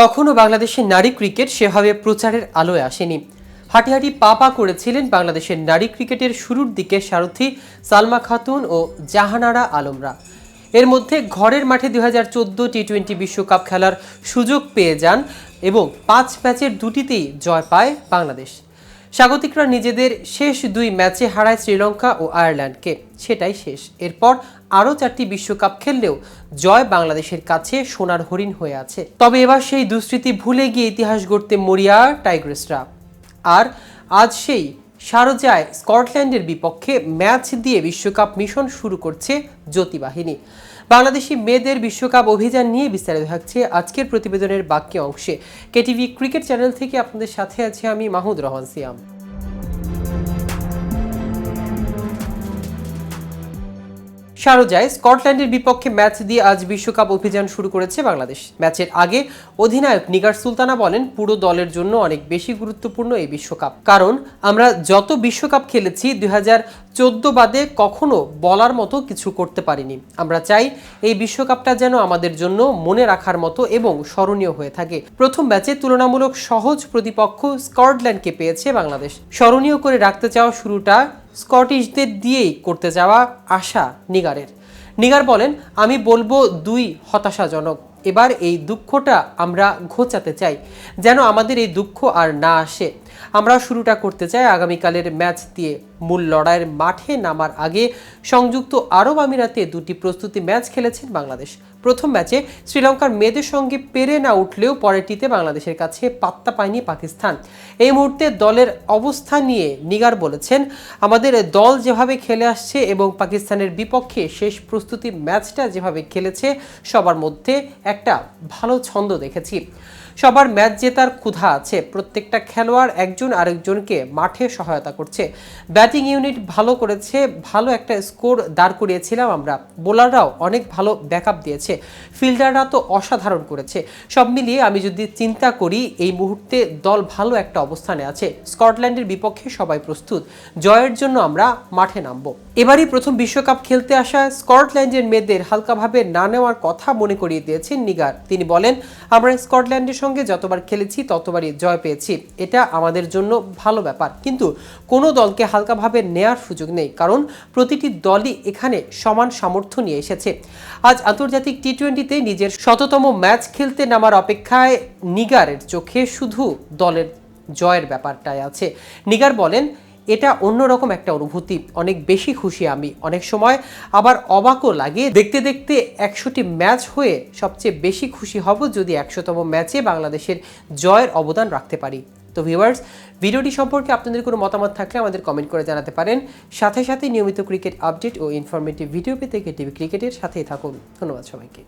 তখনও বাংলাদেশের নারী ক্রিকেট সেভাবে প্রচারের আলোয় আসেনি। হাটিহাটি পাপা করেছিলেন বাংলাদেশের নারী ক্রিকেটের শুরুর দিকে সারথী, সালমা খাতুন ও জাহানারা আলমরা। এর মধ্যে ঘরের মাঠে দু হাজার চোদ্দ টি টোয়েন্টি বিশ্বকাপ খেলার সুযোগ পেয়ে যান এবং পাঁচ ম্যাচের দুটিতেই জয় পায় বাংলাদেশ। স্বাগতিকরা নিজেদের শেষ দুই ম্যাচে হারায় শ্রীলঙ্কা ও আয়ারল্যান্ডকে। সেটাই শেষ। এরপর আরও চারটি বিশ্বকাপ খেললেও জয় বাংলাদেশের কাছে সোনার হরিণ হয়ে আছে। তবে এবার সেই দুস্মৃতি ভুলে গিয়ে ইতিহাস গড়তে মরিয়া টাইগ্রেসরা। আর আজ সেই শারজায় স্কটল্যান্ডের বিপক্ষে ম্যাচ দিয়ে বিশ্বকাপ মিশন শুরু করছে জ্যোতি বাহিনী বাংলাদেশি মেয়েদের বিশ্বকাপ অভিযান নিয়ে বিস্তারিত থাকছে আজকের প্রতিবেদনের বাক্য অংশে কেটিভি ক্রিকেট চ্যানেল থেকে আপনাদের সাথে আছি আমি মাহমুদ রহমান সিয়াম। শারজায় স্কটল্যান্ডের বিপক্ষে ম্যাচ দিয়ে আজ বিশ্বকাপ অভিযান শুরু করেছে বাংলাদেশ। ম্যাচের আগে অধিনায়ক নিগার সুলতানা বলেন, পুরো দলের জন্য অনেক বেশি গুরুত্বপূর্ণ এই বিশ্বকাপ। কারণ, আমরা যত বিশ্বকাপ খেলেছি, দুই হাজার চোদ্দ বাদে কখনো বলার মতো কিছু করতে পারিনি। আমরা চাই এই বিশ্বকাপটা যেন আমাদের জন্য মনে রাখার মতো এবং স্মরণীয় হয়ে থাকে। প্রথম ম্যাচে তুলনামূলক সহজ প্রতিপক্ষ স্কটল্যান্ডকে পেয়েছে বাংলাদেশ। স্মরণীয় করে রাখতে চাওয়া শুরুটা স্কটিশদের দিয়েই করতে যাওয়া আশা নিগারের। নিগার বলেন, আমি বলব দুই হতাশাজনক। এবার এই দুঃখটা আমরা ঘোচাতে চাই, যেন আমাদের এই দুঃখ আর না আসে। আমরা শুরুটা করতে চাই আগামীকালের ম্যাচ দিয়ে। মূল লড়াইয়ের মাঠে নামার আগে সংযুক্ত আরব আমিরাতে দুটি প্রস্তুতি ম্যাচ খেলেছেন বাংলাদেশ। প্রথম ম্যাচে শ্রীলঙ্কার মেয়েদের সঙ্গে পেরে না উঠলেও পরেরটিতে বাংলাদেশের কাছে পাত্তা পায়নি পাকিস্তান। এই মুহূর্তে দলের অবস্থা নিয়ে নিগার বলেছেন, আমাদের দল যেভাবে খেলে আসছে এবং পাকিস্তানের বিপক্ষে শেষ প্রস্তুতি ম্যাচটা যেভাবে খেলেছে, সবার মধ্যে একটা ভালো ছন্দ দেখেছি। সবার ম্যাচ জেতার ক্ষুধা আছে। প্রত্যেকটা খেলোয়াড় একজন আরেকজনকে মাঠে সহায়তা করছে। ব্যাটিং ইউনিট ভালো করেছে, ভালো একটা স্কোর দাঁড় করিয়েছিলাম আমরা। বোলাররাও অনেক ভালো ব্যাকআপ দিয়েছে। ফিল্ডাররা তো অসাধারণ করেছে। সব মিলিয়ে আমি যদি চিন্তা করি, এই মুহূর্তে দল ভালো একটা অবস্থানে আছে। স্কটল্যান্ডের বিপক্ষে সবাই প্রস্তুত। জয়ের জন্য আমরা মাঠে নামবো। এবারই প্রথম বিশ্বকাপ খেলতে আসা স্কটল্যান্ডের মেয়েদের হালকাভাবে না নেওয়ার কথা মনে করিয়ে দিয়েছেন নিগার। তিনি বলেন, আমরা স্কটল্যান্ডের সঙ্গে যতবার খেলেছি, ততবারই জয় পেয়েছি। এটা আমাদের জন্য ভালো ব্যাপার। কিন্তু কোনো দলকে হালকাভাবে নেয়ার সুযোগ নেই, কারণ প্রতিটি দলই এখানে সমান সামর্থ্য নিয়ে এসেছে। আজ আন্তর্জাতিক টি টোয়েন্টিতে নিজের শততম ম্যাচ খেলতে নামার অপেক্ষায় নিগারের চোখে শুধু দলের জয়ের ব্যাপারটাই আছে। নিগার বলেন এটা অন্যরকম একটা অনুভূতি। অনেক বেশি খুশি আমি। অনেক সময় আবার অবাকও লাগে। দেখতে দেখতে একশোটি ম্যাচ হয়ে সবচেয়ে বেশি খুশি হব যদি একশোতম ম্যাচে বাংলাদেশের জয়ের অবদান রাখতে পারি। তো ভিউয়ার্স ভিডিওটি সম্পর্কে আপনাদের কোনো মতামত থাকলে আমাদের কমেন্ট করে জানাতে পারেন। সাথে সাথে নিয়মিত ক্রিকেট আপডেট ও ইনফরমেটিভ ভিডিও পেতে টিভি ক্রিকেটের সাথেই থাকুন। ধন্যবাদ সবাইকে।